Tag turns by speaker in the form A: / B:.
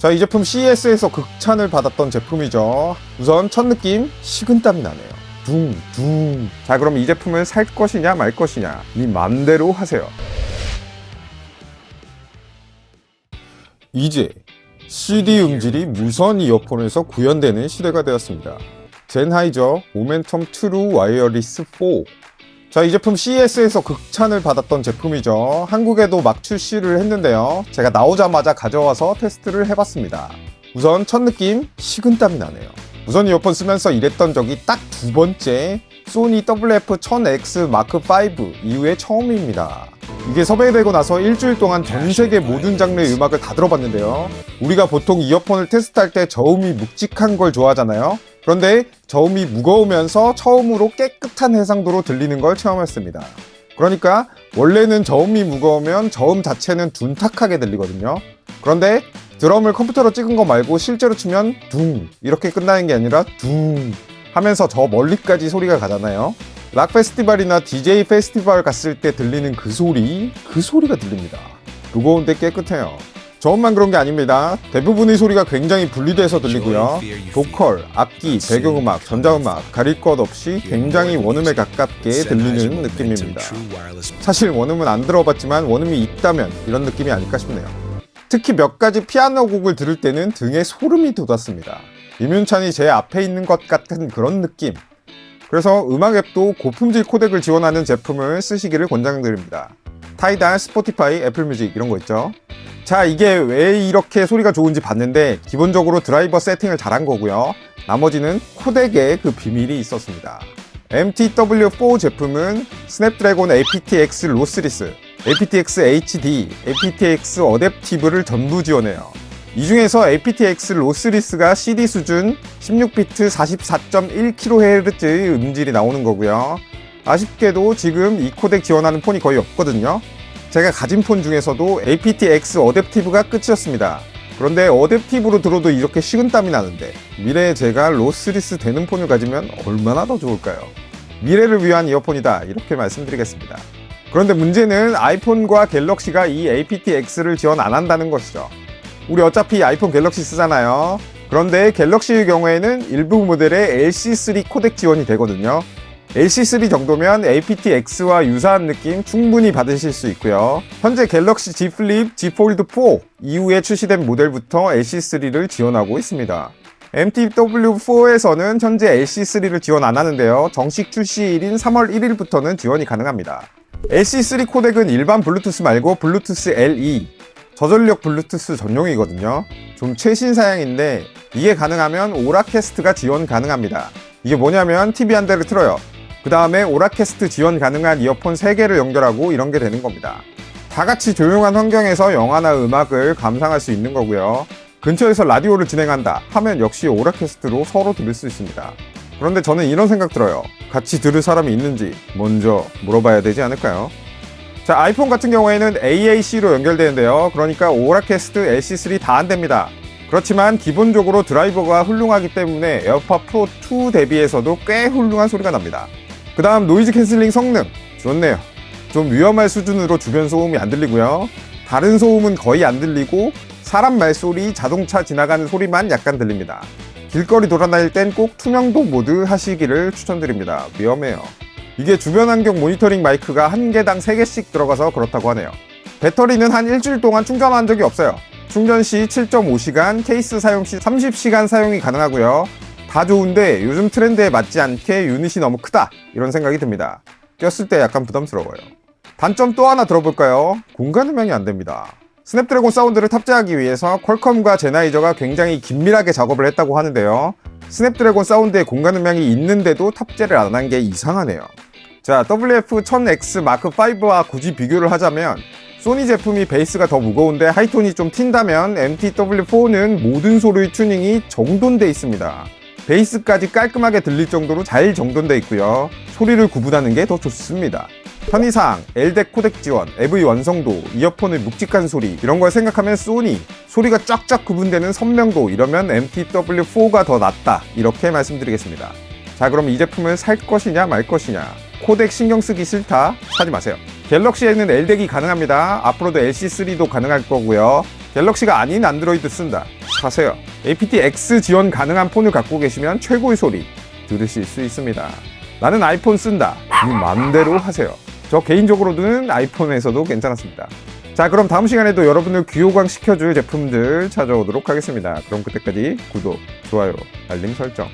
A: 자, 이 제품 CES에서 극찬을 받았던 제품이죠. 우선 첫 느낌, 식은땀이 나네요. 둥, 둥. 자, 그럼 이 제품을 살 것이냐 말 것이냐, 네 맘대로 하세요. 이제 CD 음질이 무선 이어폰에서 구현되는 시대가 되었습니다. 젠하이저 모멘텀 트루 와이어리스 4. 자, 이 제품 CES에서 극찬을 받았던 제품이죠. 한국에도 막 출시를 했는데요. 제가 나오자마자 가져와서 테스트를 해봤습니다. 우선 첫 느낌, 식은땀이 나네요. 무선 이어폰 쓰면서 이랬던 적이 딱 두 번째 소니 WF-1000X 마크5 이후에 처음입니다. 이게 섭외되고 나서 일주일 동안 전 세계 모든 장르의 음악을 다 들어봤는데요. 우리가 보통 이어폰을 테스트할 때 저음이 묵직한 걸 좋아하잖아요. 그런데 저음이 무거우면서 처음으로 깨끗한 해상도로 들리는 걸 체험했습니다. 그러니까 원래는 저음이 무거우면 저음 자체는 둔탁하게 들리거든요. 그런데 드럼을 컴퓨터로 찍은 거 말고 실제로 치면 둥 이렇게 끝나는 게 아니라 둥 하면서 저 멀리까지 소리가 가잖아요. 락 페스티벌이나 DJ 페스티벌 갔을 때 들리는 그 소리, 그 소리가 들립니다. 무거운데 깨끗해요. 저음만 그런 게 아닙니다. 대부분의 소리가 굉장히 분리돼서 들리고요. 보컬, 악기, 배경음악, 전자음악 가릴 것 없이 굉장히 원음에 가깝게 들리는 느낌입니다. 사실 원음은 안 들어봤지만 원음이 있다면 이런 느낌이 아닐까 싶네요. 특히 몇 가지 피아노 곡을 들을 때는 등에 소름이 돋았습니다. 임윤찬이 제 앞에 있는 것 같은 그런 느낌. 그래서 음악 앱도 고품질 코덱을 지원하는 제품을 쓰시기를 권장드립니다. 타이달, 스포티파이, 애플뮤직 이런 거 있죠. 자, 이게 왜 이렇게 소리가 좋은지 봤는데 기본적으로 드라이버 세팅을 잘한 거고요. 나머지는 코덱에 그 비밀이 있었습니다. MTW4 제품은 스냅드래곤 aptX 로스리스, aptX HD, aptX 어댑티브를 전부 지원해요. 이 중에서 aptX 로스리스가 CD 수준 16비트 44.1kHz의 음질이 나오는 거고요. 아쉽게도 지금 이 코덱 지원하는 폰이 거의 없거든요. 제가 가진 폰 중에서도 aptX 어댑티브가 끝이었습니다. 그런데 어댑티브로 들어도 이렇게 식은땀이 나는데 미래에 제가 로스리스 되는 폰을 가지면 얼마나 더 좋을까요? 미래를 위한 이어폰이다 이렇게 말씀드리겠습니다. 그런데 문제는 아이폰과 갤럭시가 이 aptX를 지원 안 한다는 것이죠. 우리 어차피 아이폰 갤럭시 쓰잖아요. 그런데 갤럭시의 경우에는 일부 모델에 LC3 코덱 지원이 되거든요. LC3 정도면 aptX와 유사한 느낌 충분히 받으실 수 있고요. 현재 갤럭시 Z 플립, Z 폴드 4 이후에 출시된 모델부터 LC3를 지원하고 있습니다. MTW4에서는 현재 LC3를 지원 안 하는데요. 정식 출시일인 3월 1일부터는 지원이 가능합니다. LC3 코덱은 일반 블루투스 말고 블루투스 LE, 저전력 블루투스 전용이거든요. 좀 최신 사양인데 이게 가능하면 오라캐스트가 지원 가능합니다. 이게 뭐냐면 TV 한 대를 틀어요. 그 다음에 오라캐스트 지원 가능한 이어폰 3개를 연결하고 이런 게 되는 겁니다. 다 같이 조용한 환경에서 영화나 음악을 감상할 수 있는 거고요. 근처에서 라디오를 진행한다 하면 역시 오라캐스트로 서로 들을 수 있습니다. 그런데 저는 이런 생각 들어요. 같이 들을 사람이 있는지 먼저 물어봐야 되지 않을까요? 자, 아이폰 같은 경우에는 AAC로 연결되는데요. 그러니까 오라캐스트, LC3 다 안 됩니다. 그렇지만 기본적으로 드라이버가 훌륭하기 때문에 에어팟 프로 2 대비해서도 꽤 훌륭한 소리가 납니다. 그 다음 노이즈 캔슬링 성능 좋네요. 좀 위험할 수준으로 주변 소음이 안 들리고요. 다른 소음은 거의 안 들리고 사람 말소리, 자동차 지나가는 소리만 약간 들립니다. 길거리 돌아다닐 땐 꼭 투명도 모드 하시기를 추천드립니다. 위험해요. 이게 주변 환경 모니터링 마이크가 한 개당 3개씩 들어가서 그렇다고 하네요. 배터리는 한 일주일 동안 충전한 적이 없어요. 충전 시 7.5시간, 케이스 사용 시 30시간 사용이 가능하고요. 다 좋은데 요즘 트렌드에 맞지 않게 유닛이 너무 크다 이런 생각이 듭니다. 꼈을 때 약간 부담스러워요. 단점 또 하나 들어볼까요? 공간 음향이 안 됩니다. 스냅드래곤 사운드를 탑재하기 위해서 퀄컴과 제나이저가 굉장히 긴밀하게 작업을 했다고 하는데요. 스냅드래곤 사운드에 공간 음향이 있는데도 탑재를 안 한 게 이상하네요. 자, WF-1000X 마크5와 굳이 비교를 하자면 소니 제품이 베이스가 더 무거운데 하이톤이 좀 튄다면 MTW4는 모든 소리의 튜닝이 정돈돼 있습니다. 베이스까지 깔끔하게 들릴 정도로 잘 정돈돼 있고요. 소리를 구분하는 게 더 좋습니다. 편의상, LDEC 코덱 지원, AV 완성도, 이어폰의 묵직한 소리 이런 걸 생각하면 소니, 소리가 쫙쫙 구분되는 선명도 이러면 MTW4가 더 낫다 이렇게 말씀드리겠습니다. 자 그럼 이 제품을 살 것이냐 말 것이냐 코덱 신경 쓰기 싫다 사지 마세요. 갤럭시에는 LDEC이 가능합니다. 앞으로도 LC3도 가능할 거고요. 갤럭시가 아닌 안드로이드 쓴다. 사세요. aptX 지원 가능한 폰을 갖고 계시면 최고의 소리 들으실 수 있습니다. 나는 아이폰 쓴다. 이 맘대로 하세요. 저 개인적으로는 아이폰에서도 괜찮았습니다. 자, 그럼 다음 시간에도 여러분을 귀호강 시켜줄 제품들 찾아오도록 하겠습니다. 그럼 그때까지 구독, 좋아요, 알림 설정